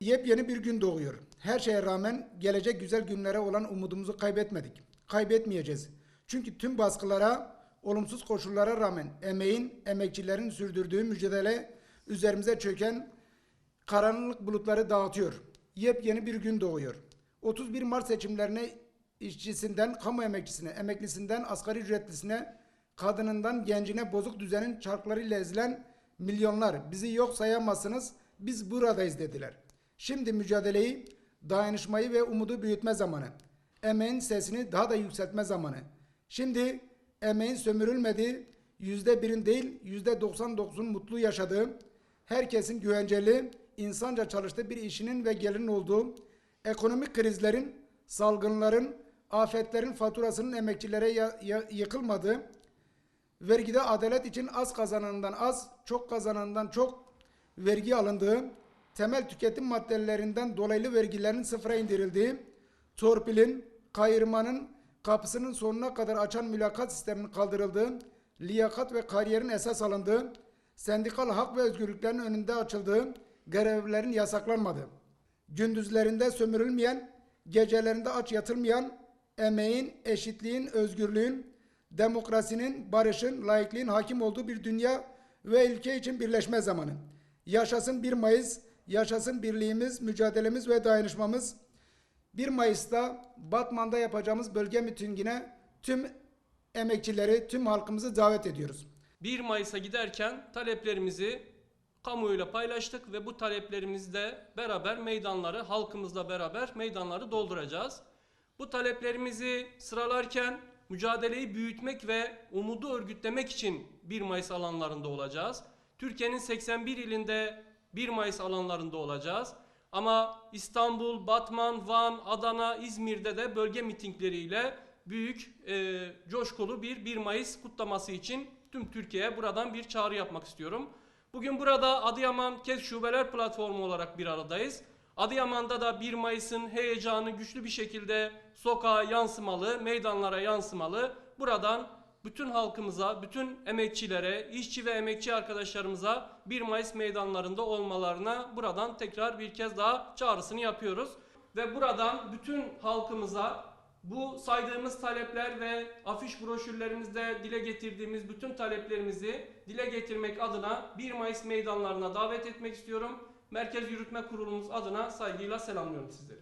Yepyeni bir gün doğuyor. Her şeye rağmen gelecek güzel günlere olan umudumuzu kaybetmedik. Kaybetmeyeceğiz. Çünkü tüm baskılara, olumsuz koşullara rağmen emeğin, emekçilerin sürdürdüğü mücadele üzerimize çöken karanlık bulutları dağıtıyor. Yepyeni bir gün doğuyor. 31 Mart seçimlerine işçisinden kamu emekçisine, emeklisinden asgari ücretlisine, kadınından gencine bozuk düzenin çarklarıyla ezilen milyonlar bizi yok sayamazsınız, biz buradayız dediler. Şimdi mücadeleyi, dayanışmayı ve umudu büyütme zamanı. Emeğin sesini daha da yükseltme zamanı. Şimdi emeğin sömürülmediği, yüzde birin değil, yüzde 99'un mutlu yaşadığı, herkesin güvenceli, insanca çalıştığı bir işinin ve gelinin olduğu, ekonomik krizlerin, salgınların, afetlerin faturasının emekçilere yıkılmadığı, vergide adalet için az kazanandan az, çok kazanandan çok vergi alındığı, temel tüketim maddelerinden dolaylı vergilerin sıfıra indirildiği, torpilin, kayırmanın kapısının sonuna kadar açan mülakat sisteminin kaldırıldığı, liyakat ve kariyerin esas alındığı, sendikal hak ve özgürlüklerin önünde açıldığı, görevlerin yasaklanmadığı, gündüzlerinde sömürülmeyen, gecelerinde aç yatılmayan, emeğin, eşitliğin, özgürlüğün, demokrasinin, barışın, laikliğin hakim olduğu bir dünya ve ülke için birleşme zamanı. Yaşasın 1 Mayıs, yaşasın birliğimiz, mücadelemiz ve dayanışmamız. 1 Mayıs'ta Batman'da yapacağımız bölge mitingine tüm emekçileri, tüm halkımızı davet ediyoruz. 1 Mayıs'a giderken taleplerimizi kamuoyuyla paylaştık ve bu taleplerimizle beraber meydanları, halkımızla beraber meydanları dolduracağız. Bu taleplerimizi sıralarken mücadeleyi büyütmek ve umudu örgütlemek için 1 Mayıs alanlarında olacağız. Türkiye'nin 81 ilinde 1 Mayıs alanlarında olacağız. Ama İstanbul, Batman, Van, Adana, İzmir'de de bölge mitingleriyle büyük e, coşkulu bir 1 Mayıs kutlaması için tüm Türkiye'ye buradan bir çağrı yapmak istiyorum. Bugün burada Adıyaman KES Şubeler Platformu olarak bir aradayız. Adıyaman'da da 1 Mayıs'ın heyecanı güçlü bir şekilde sokağa yansımalı, meydanlara yansımalı. Buradan bütün halkımıza, bütün emekçilere, işçi ve emekçi arkadaşlarımıza 1 Mayıs meydanlarında olmalarına buradan tekrar bir kez daha çağrısını yapıyoruz. Ve buradan bütün halkımıza bu saydığımız talepler ve afiş broşürlerimizde dile getirdiğimiz bütün taleplerimizi dile getirmek adına 1 Mayıs meydanlarına davet etmek istiyorum. Merkez Yürütme Kurulumuz adına saygıyla selamlıyorum sizleri.